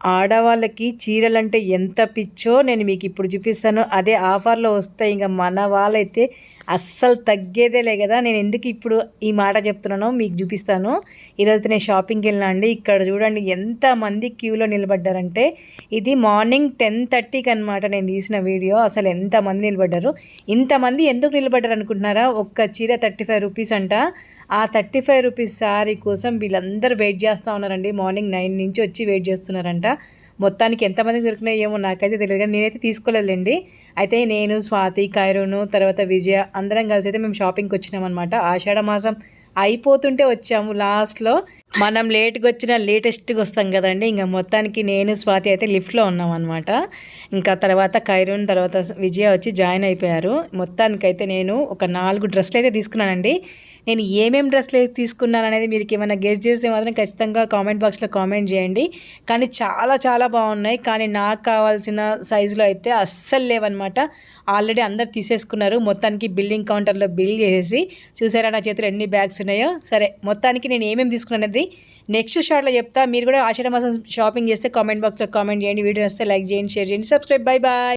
ఆడవాళ్ళకి చీరలంటే ఎంత పిచ్చో నేను మీకు ఇప్పుడు చూపిస్తాను. అదే ఆఫర్లో వస్తాయి ఇంకా మన వాళ్ళైతే అస్సలు తగ్గేదేలే కదా. నేను ఎందుకు ఇప్పుడు ఈ మాట చెప్తున్నానో మీకు చూపిస్తాను. ఈరోజు నేను షాపింగ్కి వెళ్ళినా అండి. ఇక్కడ చూడండి ఎంతమంది క్యూలో నిలబడ్డారంటే ఇది మార్నింగ్ టెన్ థర్టీకి అనమాట నేను తీసిన వీడియో. అసలు ఎంతమంది నిలబడ్డారు? ఇంతమంది ఎందుకు నిలబడ్డారు అనుకుంటున్నారా ఒక్క చీర థర్టీ ఫైవ్ రూపీస్ అంట. ఆ థర్టీ ఫైవ్ రూపీస్ శారీ కోసం వీళ్ళందరూ వెయిట్ చేస్తూ ఉన్నారండి. మార్నింగ్ నైన్ నుంచి వచ్చి వెయిట్ చేస్తున్నారంట. మొత్తానికి ఎంతమంది దొరికినాయి ఏమో నాకైతే తెలియదు కానీ నేనైతే తీసుకోలేదండి అయితే నేను స్వాతి కైరోను తర్వాత విజయ అందరం కలిసి అయితే మేము షాపింగ్కి వచ్చినామన్నమాట. ఆషాఢ మాసం అయిపోతుంటే వచ్చాము లాస్ట్లో. మనం లేట్గా వచ్చిన లేటెస్ట్గా వస్తాం కదండి. ఇంకా మొత్తానికి నేను స్వాతి అయితే లిఫ్ట్లో ఉన్నాం అనమాట ఇంకా తర్వాత కైరూన్ తర్వాత విజయ వచ్చి జాయిన్ అయిపోయారు. మొత్తానికైతే నేను ఒక నాలుగు డ్రెస్సులు అయితే తీసుకున్నానండి. నేను ఏమేమి డ్రెస్లు తీసుకున్నాను అనేది మీరు ఏమైనా గెస్ట్ చేస్తే మాత్రం ఖచ్చితంగా కామెంట్ బాక్స్లో కామెంట్ చేయండి. కానీ చాలా చాలా బాగున్నాయి. కానీ నాకు కావాల్సిన సైజులో అయితే అస్సలు లేవన్నమాట. ఆల్రెడీ అందరు తీసేసుకున్నారు. మొత్తానికి బిల్డింగ్ కౌంటర్లో బిల్ చేసేసి చూసారా నా చేతిలో ఎన్ని బ్యాగ్స్ ఉన్నాయో సరే మొత్తానికి నేను ఏమేమి తీసుకున్నది? నెక్స్ట్ షార్ట్లో చెప్తా. మీరు కూడా ఆషాఢ మాసం షాపింగ్ చేస్తే కామెంట్ బాక్స్లో కామెంట్ చేయండి. వీడియో వస్తే లైక్ చేయండి షేర్ చేయండి. సబ్స్క్రైబ్. Bye bye